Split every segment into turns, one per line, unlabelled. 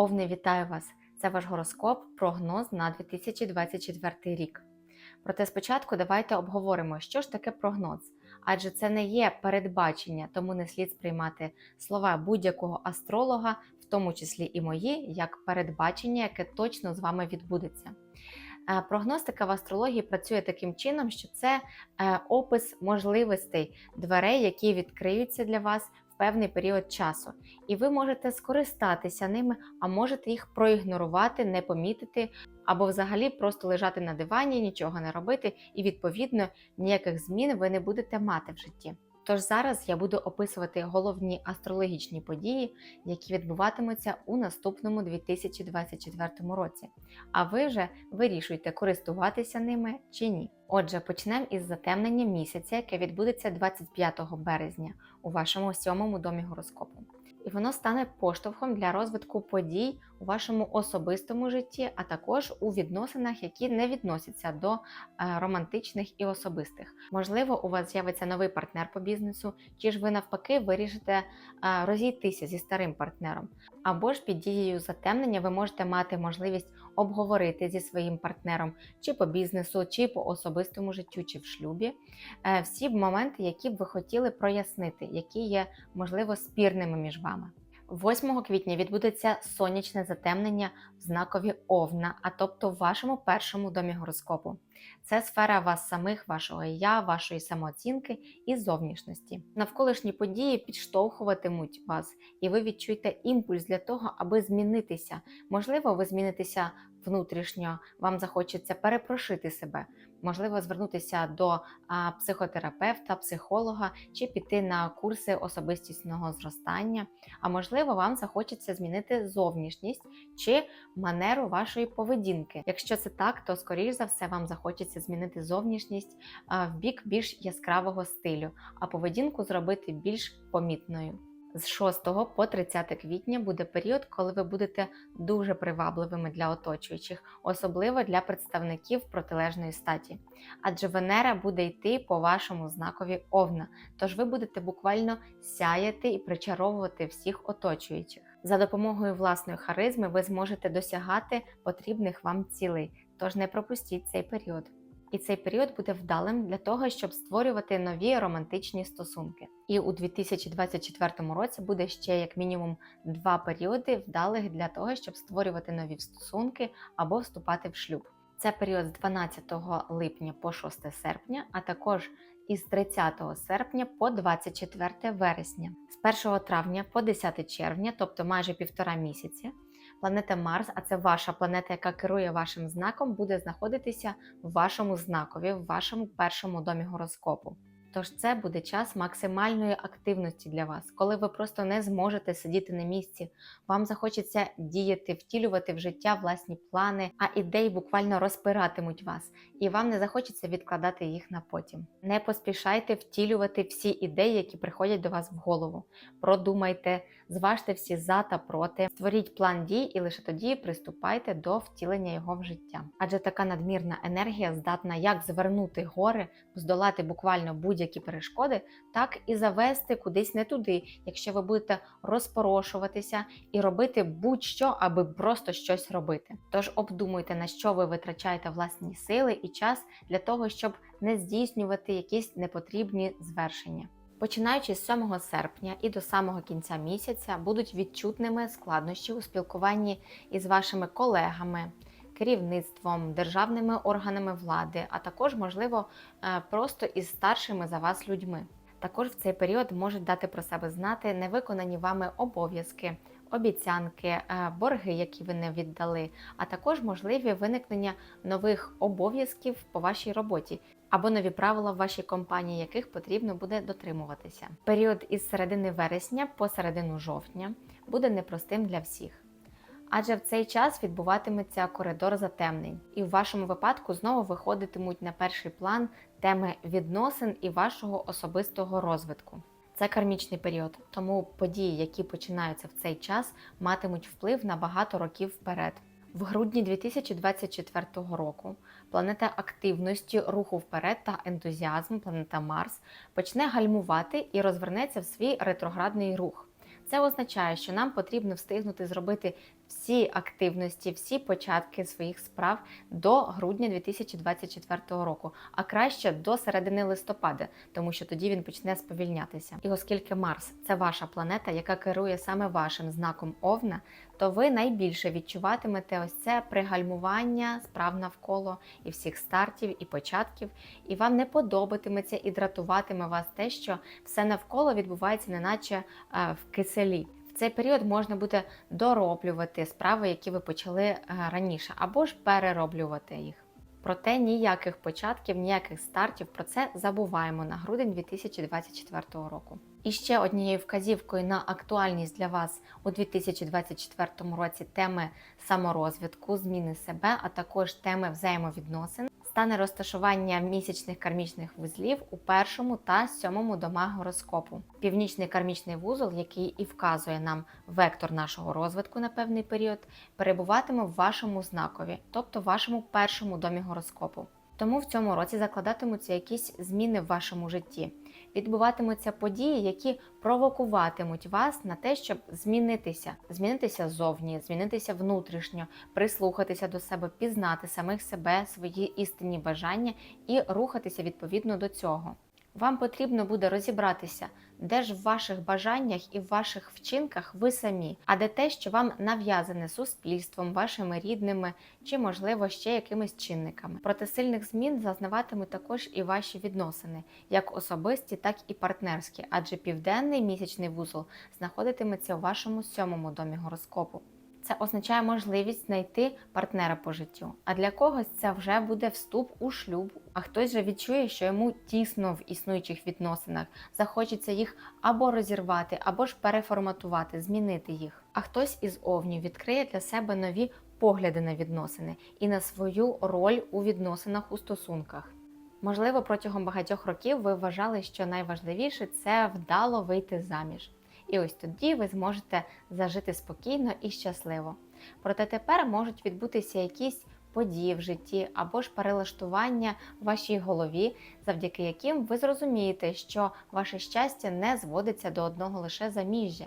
Овни, вітаю вас! Це ваш гороскоп, прогноз на 2024 рік. Проте спочатку давайте обговоримо, що ж таке прогноз. Адже це не є передбачення, тому не слід сприймати слова будь-якого астролога, в тому числі і мої, як передбачення, яке точно з вами відбудеться. Е, Прогностика в астрології працює таким чином, що це е, опис можливостей дверей, які відкриються для вас певний період часу. І ви можете скористатися ними, а можете їх проігнорувати, не помітити, або взагалі просто лежати на дивані, нічого не робити, і відповідно ніяких змін ви не будете мати в житті. Тож зараз я буду описувати головні астрологічні події, які відбуватимуться у наступному 2024 році. А ви вже вирішуйте, користуватися ними чи ні. Отже, почнемо із затемнення місяця, яке відбудеться 25 березня у вашому сьомому домі гороскопу. І воно стане поштовхом для розвитку подій у вашому особистому житті, а також у відносинах, які не відносяться до е, романтичних і особистих. Можливо, у вас з'явиться новий партнер по бізнесу, чи ж ви навпаки вирішите е, розійтися зі старим партнером. Або ж під дією затемнення ви можете мати можливість обговорити зі своїм партнером чи по бізнесу, чи по особистому життю, чи в шлюбі е, всі моменти, які б ви хотіли прояснити, які є можливо спірними між вами. 8 квітня відбудеться сонячне затемнення в знакові Овна, а тобто в вашому першому домі гороскопу. Це сфера вас самих, вашого я, вашої самооцінки і зовнішності. Навколишні події підштовхуватимуть вас, і ви відчуєте імпульс для того, аби змінитися. Можливо, ви змінитеся внутрішньо, вам захочеться перепрошити себе, можливо, звернутися до психотерапевта, психолога чи піти на курси особистісного зростання. А можливо, вам захочеться змінити зовнішність чи манеру вашої поведінки. Якщо це так, то скоріш за все вам захочеться змінити зовнішність в бік більш яскравого стилю, а поведінку зробити більш помітною. З 6 по 30 квітня буде період, коли ви будете дуже привабливими для оточуючих, особливо для представників протилежної статі. Адже Венера буде йти по вашому знакові Овна, тож ви будете буквально сяяти і причаровувати всіх оточуючих. За допомогою власної харизми ви зможете досягати потрібних вам цілей, тож не пропустіть цей період. І цей період буде вдалим для того, щоб створювати нові романтичні стосунки. І у 2024 році буде ще як мінімум два періоди вдалих для того, щоб створювати нові стосунки або вступати в шлюб. Це період з 12 липня по 6 серпня, а також із 30 серпня по 24 вересня, з 1 травня по 10 червня, тобто майже півтора місяці. Планета Марс, а це ваша планета, яка керує вашим знаком, буде знаходитися в вашому знакові, в вашому першому домі гороскопу. Тож це буде час максимальної активності для вас, коли ви просто не зможете сидіти на місці. Вам захочеться діяти, втілювати в життя власні плани, а ідеї буквально розпиратимуть вас, і вам не захочеться відкладати їх на потім. Не поспішайте втілювати всі ідеї, які приходять до вас в голову. Продумайте, зважте всі за та проти, створіть план дій і лише тоді приступайте до втілення його в життя. Адже така надмірна енергія здатна як звернути гори, здолати буквально будь-які перешкоди, так і завести кудись не туди, якщо ви будете розпорошуватися і робити будь-що, аби просто щось робити. Тож обдумуйте, на що ви витрачаєте власні сили і час для того, щоб не здійснювати якісь непотрібні звершення. Починаючи з 7 серпня і до самого кінця місяця будуть відчутними складнощі у спілкуванні із вашими колегами, керівництвом, державними органами влади, а також, можливо, е, просто із старшими за вас людьми. Також в цей період можуть дати про себе знати невиконані вами обов'язки, обіцянки, е, борги, які ви не віддали, а також можливі виникнення нових обов'язків по вашій роботі. Або нові правила в вашій компанії, яких потрібно буде дотримуватися. Період із середини вересня по середину жовтня буде непростим для всіх. Адже в цей час відбуватиметься коридор затемнень, і в вашому випадку знову виходитимуть на перший план теми відносин і вашого особистого розвитку. Це кармічний період, тому події, які починаються в цей час, матимуть вплив на багато років вперед. В грудні 2024 року планета активності, руху вперед та ентузіазм, планета Марс, почне гальмувати і розвернеться в свій ретроградний рух. Це означає, що нам потрібно встигнути зробити всі активності, всі початки своїх справ до грудня 2024 року, а краще до середини листопада, тому що тоді він почне сповільнятися. І оскільки Марс це ваша планета, яка керує саме вашим знаком Овна, то ви найбільше відчуватимете ось це пригальмування справ навколо і всіх стартів і початків, і вам не подобатиметься і дратуватиме вас те, що все навколо відбувається, неначе е, в киселі. Цей період можна буде дороблювати справи, які ви почали е, раніше, або ж перероблювати їх. Проте ніяких початків, ніяких стартів про це забуваємо на грудень 2024 року. І ще однією вказівкою на актуальність для вас у 2024 році теми саморозвитку, зміни себе, а також теми взаємовідносин стане розташування місячних кармічних вузлів у першому та сьомому домах гороскопу. Північний кармічний вузол, який і вказує нам вектор нашого розвитку на певний період, перебуватиме в вашому знакові, тобто вашому першому домі гороскопу. Тому в цьому році закладатимуться якісь зміни в вашому житті. Відбуватимуться події, які провокуватимуть вас на те, щоб змінитися, змінитися зовні, змінитися внутрішньо, прислухатися до себе, пізнати самих себе, свої істинні бажання і рухатися відповідно до цього. Вам потрібно буде розібратися, де ж в ваших бажаннях і в ваших вчинках ви самі, а де те, що вам нав'язане суспільством, вашими рідними чи, можливо, ще якимись чинниками. Проти сильних змін зазнаватимуть також і ваші відносини, як особисті, так і партнерські, адже південний місячний вузол знаходитиметься у вашому сьомому домі гороскопу. Це означає можливість знайти партнера по життю. А для когось це вже буде вступ у шлюб. А хтось же відчує, що йому тісно в існуючих відносинах, захочеться їх або розірвати, або ж переформатувати, змінити їх. А хтось із овнів відкриє для себе нові погляди на відносини і на свою роль у відносинах у стосунках. Можливо, протягом багатьох років ви вважали, що найважливіше це вдало вийти заміж. І ось тоді ви зможете зажити спокійно і щасливо. Проте тепер можуть відбутися якісь події в житті або ж перелаштування в вашій голові, завдяки яким ви зрозумієте, що ваше щастя не зводиться до одного лише заміжжя.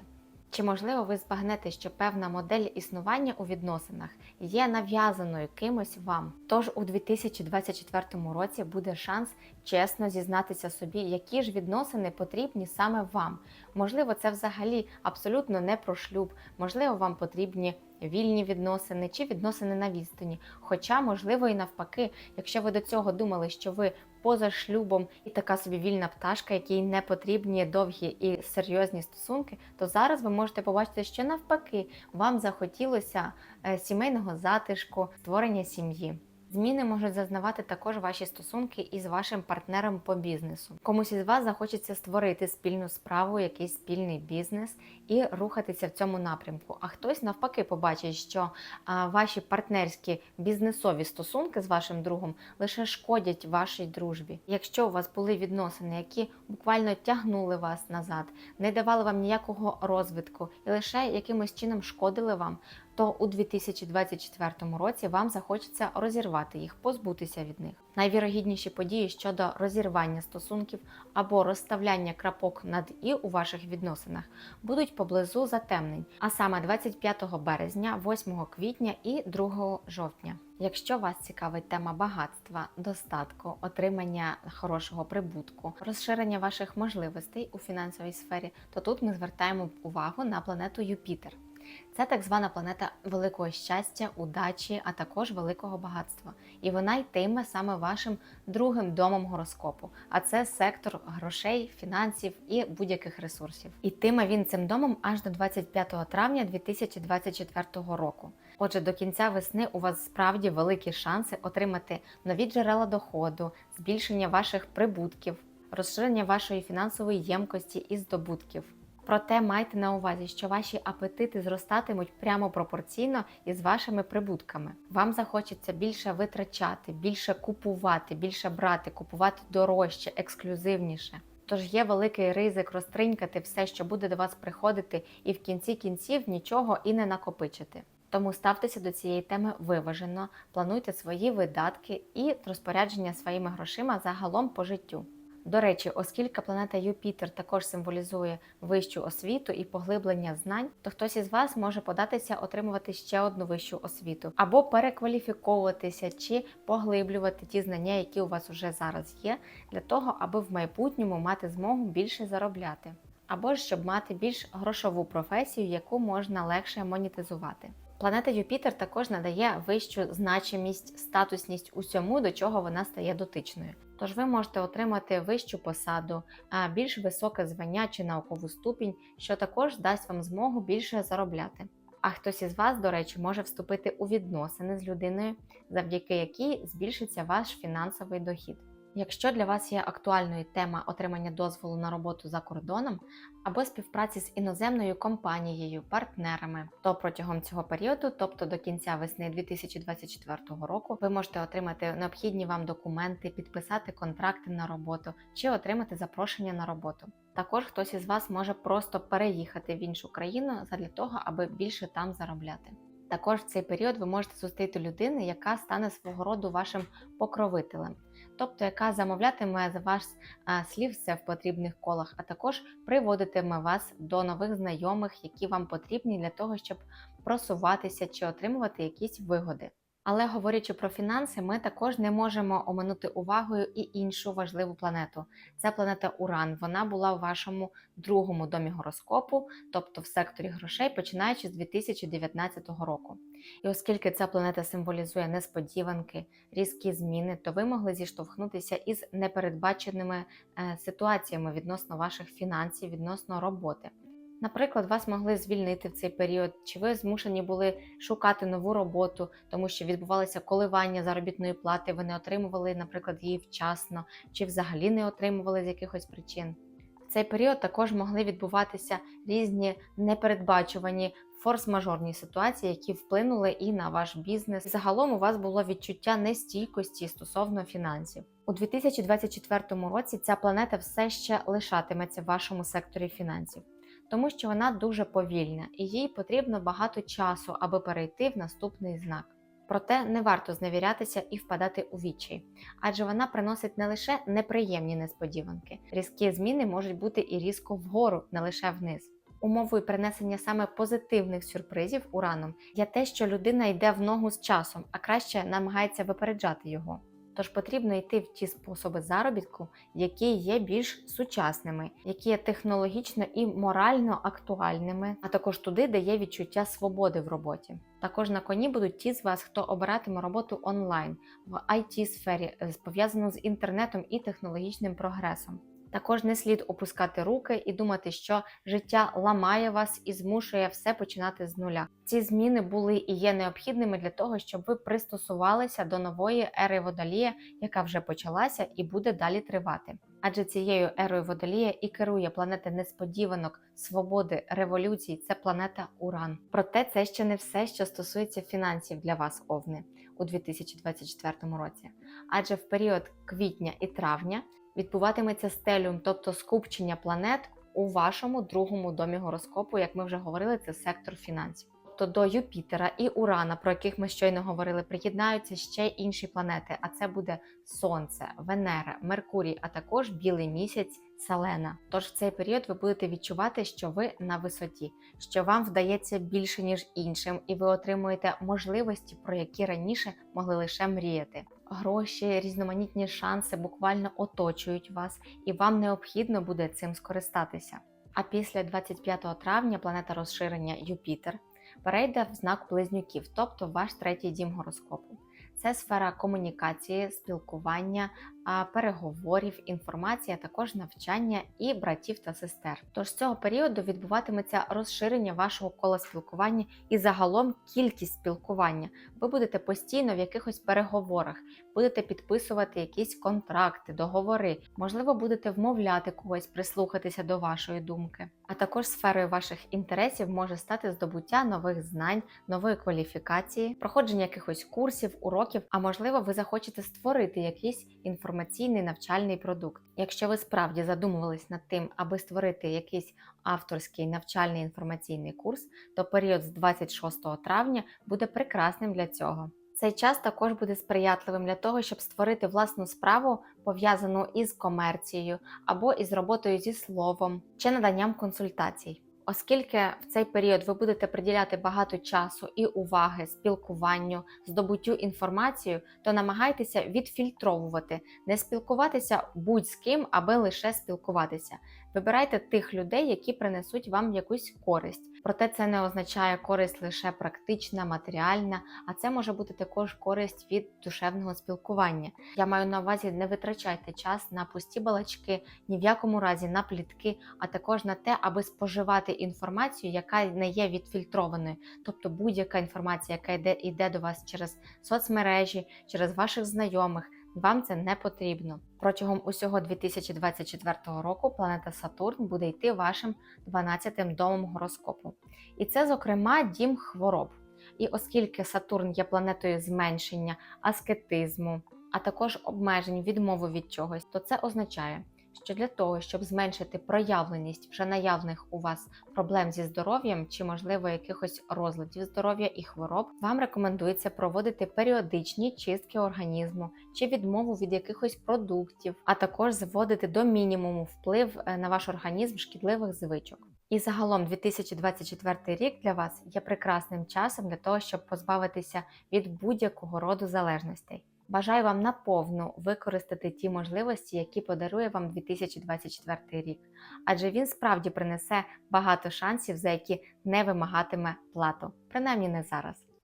Чи можливо ви збагнете, що певна модель існування у відносинах є нав'язаною кимось вам? Тож у 2024 році буде шанс чесно зізнатися собі, які ж відносини потрібні саме вам. Можливо, це взагалі абсолютно не про шлюб, можливо, вам потрібні вільні відносини чи відносини на відстані. Хоча, можливо, і навпаки, якщо ви до цього думали, що ви поза шлюбом і така собі вільна пташка, якій не потрібні довгі і серйозні стосунки, то зараз ви можете побачити, що навпаки вам захотілося е, сімейного затишку, створення сім'ї. Зміни можуть зазнавати також ваші стосунки із вашим партнером по бізнесу. Комусь із вас захочеться створити спільну справу, якийсь спільний бізнес і рухатися в цьому напрямку. А хтось навпаки побачить, що ваші партнерські бізнесові стосунки з вашим другом лише шкодять вашій дружбі. Якщо у вас були відносини, які буквально тягнули вас назад, не давали вам ніякого розвитку і лише якимось чином шкодили вам, то у 2024 році вам захочеться розірвати їх, позбутися від них. Найвірогідніші події щодо розірвання стосунків або розставляння крапок над і у ваших відносинах будуть поблизу затемнень, а саме 25 березня, 8 квітня і 2 жовтня. Якщо вас цікавить тема багатства, достатку, отримання хорошого прибутку, розширення ваших можливостей у фінансовій сфері, то тут ми звертаємо увагу на планету Юпітер. Це так звана планета великого щастя, удачі, а також великого багатства. І вона йтиме саме вашим другим домом гороскопу. А це сектор грошей, фінансів і будь-яких ресурсів. Ітиме він цим домом аж до 25 травня 2024 року. Отже, до кінця весни у вас справді великі шанси отримати нові джерела доходу, збільшення ваших прибутків, розширення вашої фінансової ємкості і здобутків. Проте майте на увазі, що ваші апетити зростатимуть прямо пропорційно із вашими прибутками. Вам захочеться більше витрачати, більше купувати, більше брати, купувати дорожче, ексклюзивніше. Тож є великий ризик розтринькати все, що буде до вас приходити, і в кінці кінців нічого і не накопичити. Тому ставтеся до цієї теми виважено, плануйте свої видатки і розпорядження своїми грошима загалом по життю. До речі, оскільки планета Юпітер також символізує вищу освіту і поглиблення знань, то хтось із вас може податися отримувати ще одну вищу освіту, або перекваліфіковуватися чи поглиблювати ті знання, які у вас уже зараз є, для того, аби в майбутньому мати змогу більше заробляти, або ж щоб мати більш грошову професію, яку можна легше монетизувати. Планета Юпітер також надає вищу значимість, статусність усьому, до чого вона стає дотичною. Тож ви можете отримати вищу посаду, більш високе звання чи наукову ступінь, що також дасть вам змогу більше заробляти. А хтось із вас, до речі, може вступити у відносини з людиною, завдяки якій збільшиться ваш фінансовий дохід. Якщо для вас є актуальною тема отримання дозволу на роботу за кордоном або співпраці з іноземною компанією, партнерами, то протягом цього періоду, тобто до кінця весни 2024 року, ви можете отримати необхідні вам документи, підписати контракти на роботу чи отримати запрошення на роботу. Також хтось із вас може просто переїхати в іншу країну задля того, аби більше там заробляти. Також в цей період ви можете зустріти людину, яка стане свого роду вашим покровителем, тобто яка замовлятиме за вас а, слів в потрібних колах, а також приводитиме вас до нових знайомих, які вам потрібні для того, щоб просуватися чи отримувати якісь вигоди. Але говорячи про фінанси, ми також не можемо оминути увагою і іншу важливу планету. Це планета Уран. Вона була в вашому другому домі гороскопу, тобто в секторі грошей, починаючи з 2019 року. І оскільки ця планета символізує несподіванки, різкі зміни, то ви могли зіштовхнутися із непередбаченими е, ситуаціями відносно ваших фінансів, відносно роботи. Наприклад, вас могли звільнити в цей період, чи ви змушені були шукати нову роботу, тому що відбувалися коливання заробітної плати, ви не отримували, наприклад, її вчасно, чи взагалі не отримували з якихось причин. В цей період також могли відбуватися різні непередбачувані форс-мажорні ситуації, які вплинули і на ваш бізнес. Загалом у вас було відчуття нестійкості стосовно фінансів. У 2024 році ця планета все ще лишатиметься в вашому секторі фінансів тому що вона дуже повільна і їй потрібно багато часу, аби перейти в наступний знак. Проте не варто зневірятися і впадати у відчай, адже вона приносить не лише неприємні несподіванки, різкі зміни можуть бути і різко вгору, не лише вниз. Умовою принесення саме позитивних сюрпризів ураном є те, що людина йде в ногу з часом, а краще намагається випереджати його. Тож потрібно йти в ті способи заробітку, які є більш сучасними, які є технологічно і морально актуальними, а також туди, де є відчуття свободи в роботі. Також на коні будуть ті з вас, хто обиратиме роботу онлайн в it сфері пов'язану з інтернетом і технологічним прогресом. Також не слід опускати руки і думати, що життя ламає вас і змушує все починати з нуля. Ці зміни були і є необхідними для того, щоб ви пристосувалися до нової ери водолія, яка вже почалася і буде далі тривати. Адже цією ерою водолія і керує планета несподіванок, свободи, революцій. Це планета Уран. Проте це ще не все, що стосується фінансів для вас, овни, у 2024 році. Адже в період квітня і травня відбуватиметься стеліум, тобто скупчення планет у вашому другому домі гороскопу, як ми вже говорили, це сектор фінансів. Тобто до Юпітера і Урана, про яких ми щойно говорили, приєднаються ще інші планети, а це буде Сонце, Венера, Меркурій, а також білий місяць. Селена. Тож в цей період ви будете відчувати, що ви на висоті, що вам вдається більше, ніж іншим, і ви отримуєте можливості, про які раніше могли лише мріяти. Гроші, різноманітні шанси буквально оточують вас, і вам необхідно буде цим скористатися. А після 25 травня планета розширення Юпітер перейде в знак близнюків, тобто ваш третій дім гороскопу. Це сфера комунікації, спілкування, переговорів, інформації, а також навчання і братів та сестер. Тож з цього періоду відбуватиметься розширення вашого кола спілкування і загалом кількість спілкування. Ви будете постійно в якихось переговорах, будете підписувати якісь контракти, договори, можливо, будете вмовляти когось прислухатися до вашої думки. А також сферою ваших інтересів може стати здобуття нових знань, нової кваліфікації, проходження якихось курсів, уроків, а можливо, ви захочете створити якийсь інформаційний навчальний продукт. Якщо ви справді задумувались над тим, аби створити якийсь авторський навчальний інформаційний курс, то період з 26 травня буде прекрасним для цього. Цей час також буде сприятливим для того, щоб створити власну справу, пов'язану із комерцією або із роботою зі словом чи наданням консультацій. Оскільки в цей період ви будете приділяти багато часу і уваги спілкуванню, здобуттю інформацію, то намагайтеся відфільтровувати, не спілкуватися будь з ким, аби лише спілкуватися. Вибирайте тих людей, які принесуть вам якусь користь. Проте це не означає користь лише практична, матеріальна, а це може бути також користь від душевного спілкування. Я маю на увазі, не витрачайте час на пусті балачки, ні в якому разі на плітки, а також на те, аби споживати інформацію, яка не є відфільтрованою, тобто будь-яка інформація, яка йде, йде до вас через соцмережі, через ваших знайомих. Вам це не потрібно. Протягом усього 2024 року планета Сатурн буде йти вашим 12-тим домом гороскопу. І це, зокрема, дім хвороб. І оскільки Сатурн є планетою зменшення, аскетизму, а також обмежень, відмови від чогось, то це означає, що для того, щоб зменшити проявленість вже наявних у вас проблем зі здоров'ям чи, можливо, якихось розладів здоров'я і хвороб, вам рекомендується проводити періодичні чистки організму чи відмову від якихось продуктів, а також зводити до мінімуму вплив е, на ваш організм шкідливих звичок. І загалом 2024 рік для вас є прекрасним часом для того, щоб позбавитися від будь-якого роду залежностей. Бажаю вам наповну використати ті можливості, які подарує вам 2024 рік, адже він справді принесе багато шансів, за які не вимагатиме плату, принаймні не зараз.